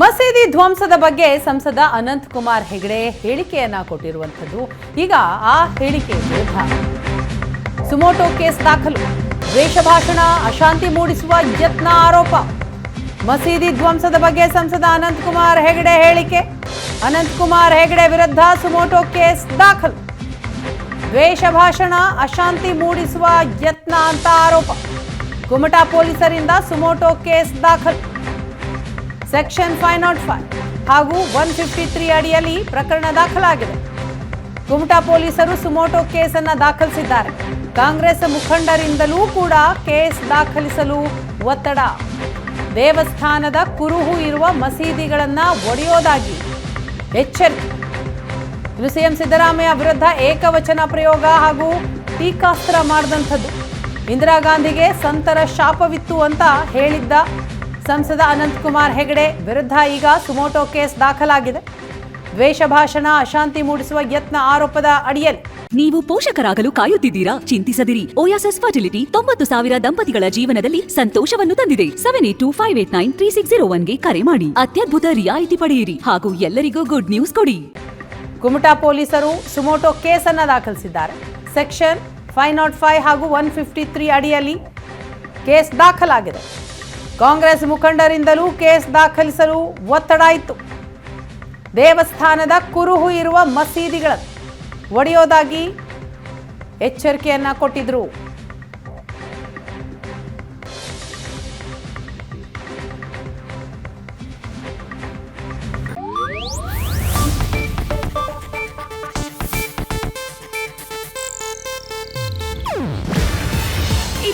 ಮಸೀದಿ ಧ್ವಂಸದ ಬಗ್ಗೆ ಸಂಸದ ಅನಂತ್ ಕುಮಾರ್ ಹೆಗಡೆ ಹೇಳಿಕೆಯನ್ನ ಕೊಟ್ಟಿರುವಂಥದ್ದು. ಈಗ ಆ ಹೇಳಿಕೆ ವಿರುದ್ಧ ಸುಮೋಟೋ ಕೇಸ್ ದಾಖಲು. ದ್ವೇಷ ಭಾಷಣ, ಅಶಾಂತಿ ಮೂಡಿಸುವ ಯತ್ನ ಆರೋಪ. ಮಸೀದಿ ಧ್ವಂಸದ ಬಗ್ಗೆ ಸಂಸದ ಅನಂತ್ ಕುಮಾರ್ ಹೆಗಡೆ ಹೇಳಿಕೆ. ಅನಂತ್ ಕುಮಾರ್ ಹೆಗಡೆ ವಿರುದ್ಧ ಸುಮೋಟೋ ಕೇಸ್ ದಾಖಲು. ದ್ವೇಷ ಭಾಷಣ, ಅಶಾಂತಿ ಮೂಡಿಸುವ ಯತ್ನ ಅಂತ ಆರೋಪ. ಕುಮಟಾ ಪೊಲೀಸರಿಂದ ಸುಮೋಟೋ ಕೇಸ್ ದಾಖಲು. ಸೆಕ್ಷನ್ ಫೈವ್ ನಾಟ್ ಫೈವ್ ಹಾಗೂ ಒನ್ ಫಿಫ್ಟಿ ತ್ರೀ ಅಡಿಯಲ್ಲಿ ಪ್ರಕರಣ ದಾಖಲಾಗಿದೆ. ಕುಮಟಾ ಪೊಲೀಸರು ಸುಮೋಟೋ ಕೇಸನ್ನ ದಾಖಲಿಸಿದ್ದಾರೆ. ಕಾಂಗ್ರೆಸ್ ಮುಖಂಡರಿಂದಲೂ ಕೂಡ ಕೇಸ್ ದಾಖಲಿಸಲು ಒತ್ತಡ. ದೇವಸ್ಥಾನದ ಕುರುಹು ಇರುವ ಮಸೀದಿಗಳನ್ನು ಒಡೆಯೋದಾಗಿ ಎಚ್ಚರಿಕೆ. ಇನ್ನು ಸಿಎಂ ಸಿದ್ದರಾಮಯ್ಯ ವಿರುದ್ಧ ಏಕವಚನ ಪ್ರಯೋಗ ಹಾಗೂ ಟೀಕಾಸ್ತ್ರ ಮಾಡಿದಂಥದ್ದು. ಇಂದಿರಾ ಗಾಂಧಿಗೆ ಸಂತರ ಶಾಪವಿತ್ತು ಅಂತ ಹೇಳಿದ್ದ ಸಂಸದ ಅನಂತಕುಮಾರ್ ಹೆಗಡೆ ವಿರುದ್ಧ ಈಗ ಸುಮೋಟೋ ಕೇಸ್ ದಾಖಲಾಗಿದೆ. ದ್ವೇಷ ಭಾಷಣ ಅಶಾಂತಿ ಮೂಡಿಸುವ ಯತ್ನ ಆರೋಪದ ಅಡಿಯಲ್ಲಿ. ನೀವು ಪೋಷಕರಾಗಲು ಕಾಯುತ್ತಿದ್ದೀರಾ? ಚಿಂತಿಸದಿರಿ. ಓಯಾಸಸ್ ಫರ್ಟಿಲಿಟಿ ತೊಂಬತ್ತು ಸಾವಿರ ದಂಪತಿಗಳ ಜೀವನದಲ್ಲಿ ಸಂತೋಷವನ್ನು ತಂದಿದೆ. Seven eight two five eight nine three six zero ಒನ್ಗೆ ಕರೆ ಮಾಡಿ. ಅತ್ಯದ್ಭುತ ರಿಯಾಯಿತಿ ಪಡೆಯಿರಿ ಹಾಗೂ ಎಲ್ಲರಿಗೂ ಗುಡ್ ನ್ಯೂಸ್ ಕೊಡಿ. ಕುಮಟಾ ಪೊಲೀಸರು ಸುಮೋಟೋ ಕೇಸನ್ನು ದಾಖಲಿಸಿದ್ದಾರೆ. ಸೆಕ್ಷನ್ ಫೈವ್ ನಾಟ್ ಫೈವ್ ಹಾಗೂ ಒನ್ ಫಿಫ್ಟಿ ತ್ರೀ ಅಡಿಯಲ್ಲಿ ಕೇಸ್ ದಾಖಲಾಗಿದೆ. ಕಾಂಗ್ರೆಸ್ ಮುಖಂಡರಿಂದಲೂ ಕೇಸ್ ದಾಖಲಿಸಲು ಒತ್ತಡ ಇತ್ತು. ದೇವಸ್ಥಾನದ ಕುರುಹು ಇರುವ ಮಸೀದಿಗಳನ್ನು ಒಡೆಯೋದಾಗಿ ಎಚ್ಚರಿಕೆಯನ್ನ ಕೊಟ್ಟಿದ್ರು.